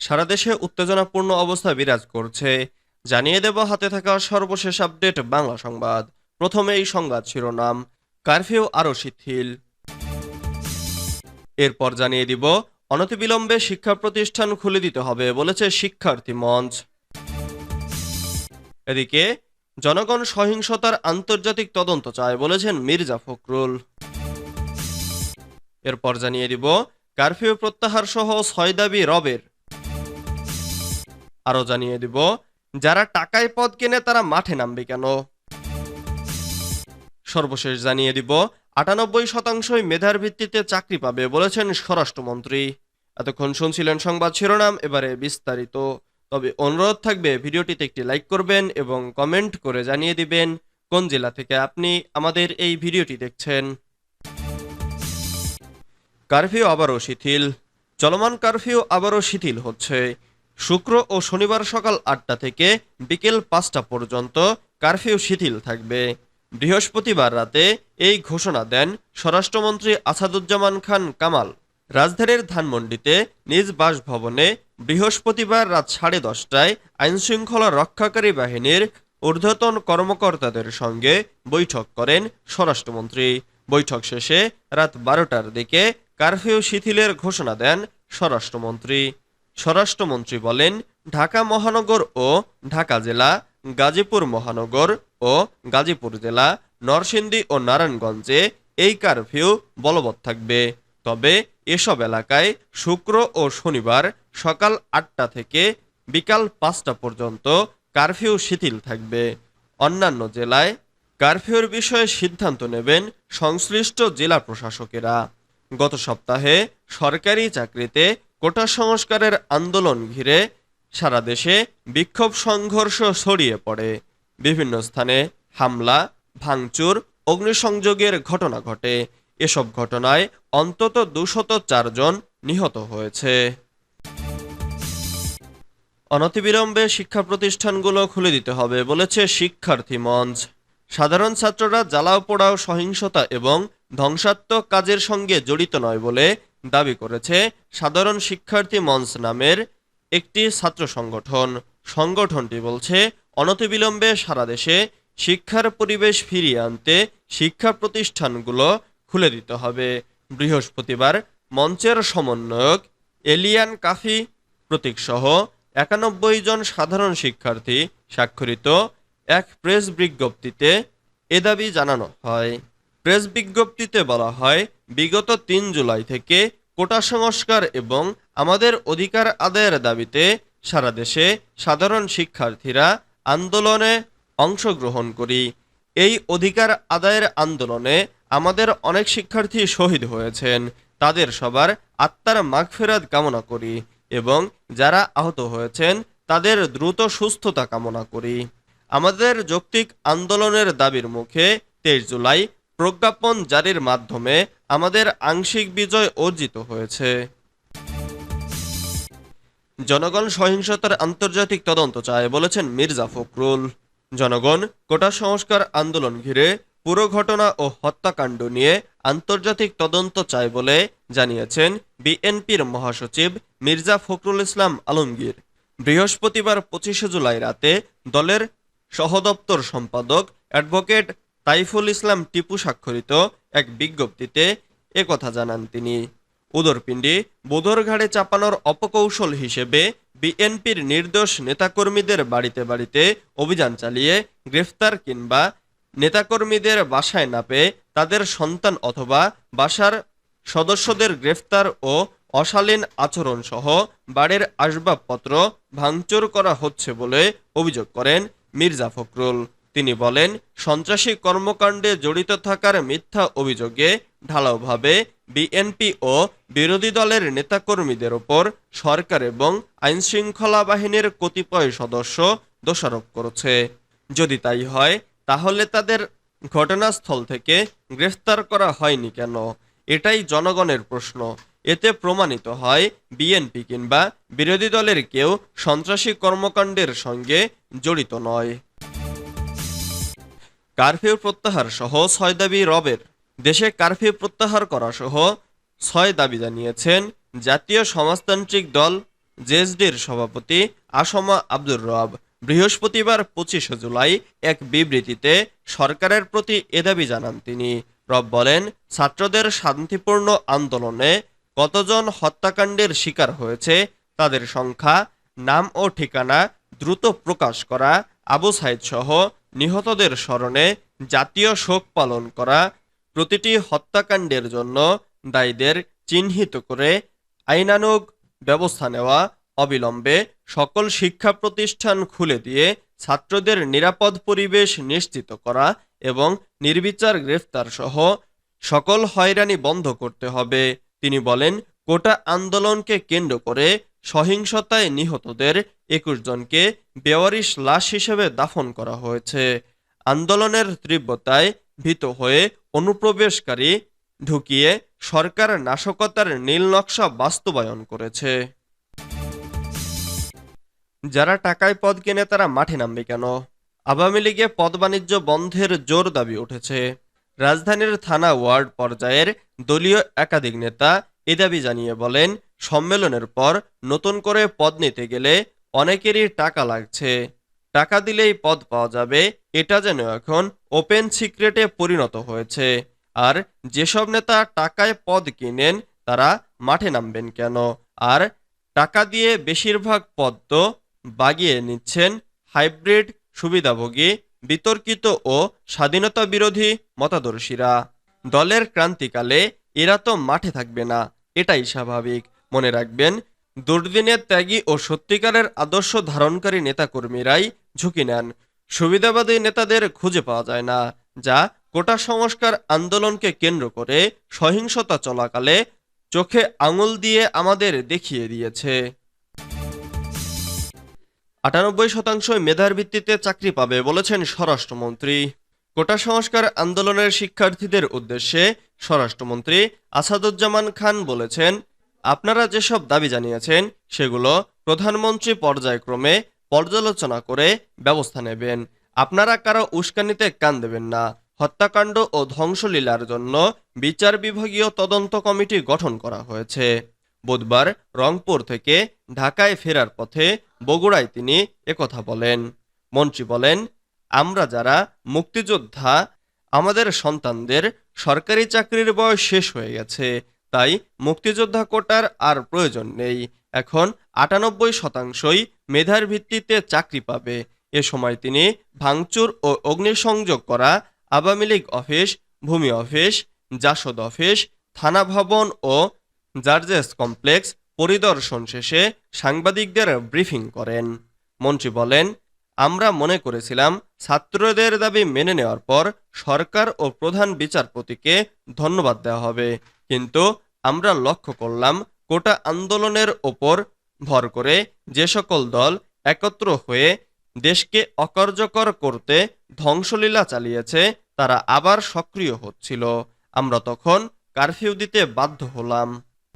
সারা দেশে উত্তেজনাপূর্ণ অবস্থা বিরাজ করছে। জানিয়ে দেব হাতে থাকা সর্বশেষ আপডেট বাংলা সংবাদ। প্রথমে এই সংবাদ শিরোনাম, কারফিউ আরও শিথিল। এরপর জানিয়ে দিব, অনতিবিলম্বে শিক্ষা প্রতিষ্ঠান খুলে দিতে হবে বলেছে শিক্ষার্থী মঞ্চ। এদিকে, জনগণ সহিংসতার আন্তর্জাতিক তদন্ত চায় বলেছেন মির্জা ফখরুল। এরপর জানিয়ে দিব, কারফিউ প্রত্যাহার সহ ছয় দাবি রবের। আরও জানিয়ে দিব, যারা টাকায় পদ কেনে তারা মাঠে নামবে কেন? সর্বশেষ জানিয়ে দিব, আটানব্বই শতাংশই মেধার ভিত্তিতে চাকরি পাবে বলেছেন স্বরাষ্ট্রমন্ত্রী। এতক্ষণ শুনছিলেন সংবাদ শিরোনাম, এবারে বিস্তারিত। তবে অনুরোধ থাকবে, ভিডিওটিতে একটি লাইক করবেন এবং কমেন্ট করে জানিয়ে দিবেন কোন জেলা থেকে আপনি আমাদের এই ভিডিওটি দেখছেন। কারফিউ আবারও শিথিল। চলমান কারফিউ আবারও শিথিল হচ্ছে। শুক্র ও শনিবার সকাল আটটা থেকে বিকেল পাঁচটা পর্যন্ত কারফিউ শিথিল থাকবে। বৃহস্পতিবার রাতে এই ঘোষণা দেন স্বরাষ্ট্রমন্ত্রী আসাদুজ্জামান খান কামাল। রাজধানীর ধানমন্ডিতে নিজ বাসভবনে বৃহস্পতিবার রাত সাড়ে দশটায় আইনশৃঙ্খলা রক্ষাকারী বাহিনীর ঊর্ধ্বতন কর্মকর্তাদের সঙ্গে বৈঠক করেন স্বরাষ্ট্রমন্ত্রী। বৈঠক শেষে রাত বারোটার দিকে কারফিউ শিথিলের ঘোষণা দেন স্বরাষ্ট্রমন্ত্রী। স্বরাষ্ট্রমন্ত্রী বলেন, ঢাকা মহানগর ও ঢাকা জেলা, গাজীপুর মহানগর ও গাজীপুর জেলা, নরসিংদী ও নারায়ণগঞ্জে এই কারফিউ বলবৎ থাকবে। তবে এসব এলাকায় শুক্র ও শনিবার সকাল আটটা থেকে বিকাল পাঁচটা পর্যন্ত কারফিউ শিথিল থাকবে। অন্যান্য জেলায় কারফিউর বিষয়ে সিদ্ধান্ত নেবেন সংশ্লিষ্ট জেলা প্রশাসকেরা। গত সপ্তাহে সরকারি চাকরিতে কোটা সংস্কারের আন্দোলন ঘিরে সারা দেশে বিক্ষোভ সংঘর্ষ ছড়িয়ে পড়ে। বিভিন্ন স্থানে হামলা, ভাঙচুর, অগ্নিসংযোগের ঘটনা ঘটে। এসব ঘটনায় অন্তত দুশত চারজন নিহত হয়েছে। অনতিবিলম্বে শিক্ষা প্রতিষ্ঠানগুলো খুলে দিতে হবে বলেছে শিক্ষার্থী মঞ্চ। সাধারণ ছাত্ররা জ্বালাও পোড়াও সহিংসতা এবং ধ্বংসাত্মক কাজের সঙ্গে জড়িত নয় বলে দাবি করেছে সাধারণ শিক্ষার্থী মঞ্চ নামের একটি ছাত্র সংগঠন। সংগঠনটি বলছে, অনতিবিলম্বে সারা দেশে শিক্ষার পরিবেশ ফিরিয়ে আনতে শিক্ষা প্রতিষ্ঠানগুলো খুলে দিতে হবে। বৃহস্পতিবার মঞ্চের সমন্বয়ক এলিয়ান কাফি প্রতীকসহ একানব্বই জন সাধারণ শিক্ষার্থী স্বাক্ষরিত এক প্রেস বিজ্ঞপ্তিতে এ দাবি জানানো হয়। প্রেস বিজ্ঞপ্তিতে বলা হয়, বিগত তিন জুলাই থেকে কোটা সংস্কার এবং আমাদের অধিকার আদায়ের দাবিতে সারা দেশে সাধারণ শিক্ষার্থীরা আন্দোলনে অংশগ্রহণ করি। এই অধিকার আদায়ের আন্দোলনে আমাদের অনেক শিক্ষার্থী শহীদ হয়েছেন। তাদের সবার আত্মার মাগফেরাত কামনা করি এবং যারা আহত হয়েছেন, তাদের দ্রুত সুস্থতা কামনা করি। আমাদের যৌক্তিক আন্দোলনের দাবির মুখে তেইশ জুলাই প্রজ্ঞাপন জারির মাধ্যমে আমাদের আংশিক বিজয় অর্জিত হয়েছে। জনগণ সহিংসতার আন্তর্জাতিক তদন্ত চায়, বলেছেন মির্জা ফখরুল। জনগণ, কোটা সংস্কার আন্দোলন ঘিরে পুরো ঘটনা ও হত্যাকাণ্ড নিয়ে আন্তর্জাতিক তদন্ত চায় বলে জানিয়েছেন বিএনপির মহাসচিব মির্জা ফখরুল ইসলাম আলমগীর। বৃহস্পতিবার পঁচিশে জুলাই রাতে দলের সহদপ্তর সম্পাদক অ্যাডভোকেট তাইফুল ইসলাম টিপু স্বাক্ষরিত এক বিজ্ঞপ্তিতে একথা জানান তিনি। উদরপিণ্ডি বোধরঘাড়ে চাপানোর অপকৌশল হিসেবে বিএনপির নির্দোষ নেতাকর্মীদের বাড়িতে বাড়িতে অভিযান চালিয়ে গ্রেফতার কিংবা নেতাকর্মীদের বাসায় না পেয়ে তাদের সন্তান অথবা বাসার সদস্যদের গ্রেফতার ও অশালীন আচরণ সহ বাড়ির আসবাবপত্র ভাঙচুর করা হচ্ছে বলে অভিযোগ করেন মির্জা ফখরুল। তিনি বলেন, সন্ত্রাসী কর্মকাণ্ডে জড়িত থাকার মিথ্যা অভিযোগে ঢালাওভাবে বিএনপি ও বিরোধী দলের নেতাকর্মীদের ওপর সরকার এবং আইনশৃঙ্খলা বাহিনীর কতিপয় সদস্য দোষারোপ করেছে। যদি তাই হয়, তাহলে তাদের ঘটনাস্থল থেকে গ্রেফতার করা হয়নি কেন? এটাই জনগণের প্রশ্ন। এতে প্রমাণিত হয়, বিএনপি কিংবা বিরোধী দলের কেউ সন্ত্রাসী কর্মকাণ্ডের সঙ্গে জড়িত নয়। কারফিউ প্রত্যাহার সহ ছয় দাবি রবের। দেশে কারফিউ প্রত্যাহার করা সহ ছয় দাবি জানিয়েছেন জাতীয় সমাজতান্ত্রিক দল জেএসডির সভাপতি আসমা আব্দুর রব। বৃহস্পতিবার পঁচিশে জুলাই এক বিবৃতিতে সরকারের প্রতি এ দাবি জানান তিনি। রব বলেন, ছাত্রদের শান্তিপূর্ণ আন্দোলনে কতজন হত্যাকাণ্ডের শিকার হয়েছে তাদের সংখ্যা, নাম ও ঠিকানা দ্রুত প্রকাশ করা, আবু সাইদ সহ নিহতদের স্মরণে জাতীয় শোক পালন করা, প্রতিটি হত্যাকাণ্ডের জন্য দায়ীদের চিহ্নিত করে আইনানুগ ব্যবস্থা নেওয়া, অবিলম্বে সকল শিক্ষা প্রতিষ্ঠান খুলে দিয়ে ছাত্রদের নিরাপদ পরিবেশ নিশ্চিত করা এবং নির্বিচার গ্রেফতার সহ সকল হয়রানি বন্ধ করতে হবে। তিনি বলেন, কোটা আন্দোলনকে কেন্দ্র করে সহিংসতায় নিহতদের একুশ জনকে বেওয়ারিশ লাশ হিসেবে দাফন করা হয়েছে। আন্দোলনের তীব্রতায় ভীত হয়ে অনুপ্রবেশকারী ঢুকিয়ে সরকার নাশকতার নীল নকশা বাস্তবায়ন করেছে। যারা টাকায় পদ কেনে তারা মাঠে নামবে কেন? আওয়ামী লীগে পদ বাণিজ্য বন্ধের জোর দাবি উঠেছে। রাজধানীর থানা ওয়ার্ড পর্যায়ের দলীয় একাধিক নেতা এ দাবি জানিয়ে বলেন সম্মেলনের পর নতুন করে পদ নিতে গেলে অনেকেরই টাকা লাগছে। টাকা দিলেই পদ পাওয়া যাবে, এটা যেন এখন ওপেন সিক্রেটে পরিণত হয়েছে। আর যেসব নেতা টাকায় পদ কিনেন, তারা মাঠে নামবেন কেন? আর টাকা দিয়ে বেশিরভাগ পদ তো বাগিয়ে নিচ্ছেন হাইব্রিড সুবিধাভোগী, বিতর্কিত ও স্বাধীনতা বিরোধী মতাদর্শীরা। দলের ক্রান্তিকালে এরা তো মাঠে থাকবে না, এটাই স্বাভাবিক। মনে রাখবেন, দুর্দিনের ত্যাগী ও সত্যিকারের আদর্শ ধারণকারী নেতাকর্মীরাই ঝুঁকি নেন। সুবিধাবাদী নেতাদের খুঁজে পাওয়া যায় না, যা কোটা সংস্কার আন্দোলনকে কেন্দ্র করে সহিংসতা চলাকালে চোখে আঙুল দিয়ে আমাদের দেখিয়ে দিয়েছে। আটানব্বই শতাংশ মেধার ভিত্তিতে চাকরি পাবে বলেছেন স্বরাষ্ট্রমন্ত্রী। কোটা সংস্কার আন্দোলনের শিক্ষার্থীদের উদ্দেশ্যে স্বরাষ্ট্রমন্ত্রী আসাদুজ্জামান খান বলেছেন আপনারা যেসব দাবি জানিয়েছেন, সেগুলো প্রধানমন্ত্রী পর্যায়ক্রমে পর্যালোচনা করে ব্যবস্থা নেবেন। আপনারা কারও উস্কানিতে কান দেবেন না। হত্যাকাণ্ড ও ধ্বংসলীলার জন্য বিচার বিভাগীয় তদন্ত কমিটি গঠন করা হয়েছে। বুধবার রংপুর থেকে ঢাকায় ফেরার পথে বগুড়ায় তিনি একথা বলেন। মন্ত্রী বলেন, আমরা যারা মুক্তিযোদ্ধা, আমাদের সন্তানদের সরকারি চাকরির বয়স শেষ হয়ে গেছে। তাই মুক্তিযোদ্ধা কোটার আর প্রয়োজন নেই। এখন আটানব্বই শতাংশই মেধার ভিত্তিতে চাকরি পাবে। এ সময় তিনি ভাঙচুর ও অগ্নিসংযোগ করা, আওয়ামী লীগ অফিস, ভূমি অফিস, জাসদ অফিস, থানা ভবন ও জার্জেস কমপ্লেক্স পরিদর্শন শেষে সাংবাদিকদের ব্রিফিং করেন। মন্ত্রী বলেন, আমরা মনে করেছিলাম ছাত্রদের দাবি মেনে নেওয়ার পর সরকার ও প্রধান বিচারপতিকে ধন্যবাদ দেওয়া হবে। কিন্তু আমরা লক্ষ্য করলাম কোটা আন্দোলনের ওপর ভর করে যে সকল দল একত্র হয়ে দেশকে অকার্যকর করতে ধ্বংসলীলা চালিয়েছে, তারা আবার সক্রিয় হচ্ছিল। আমরা তখন কারফিউ দিতে বাধ্য হলাম।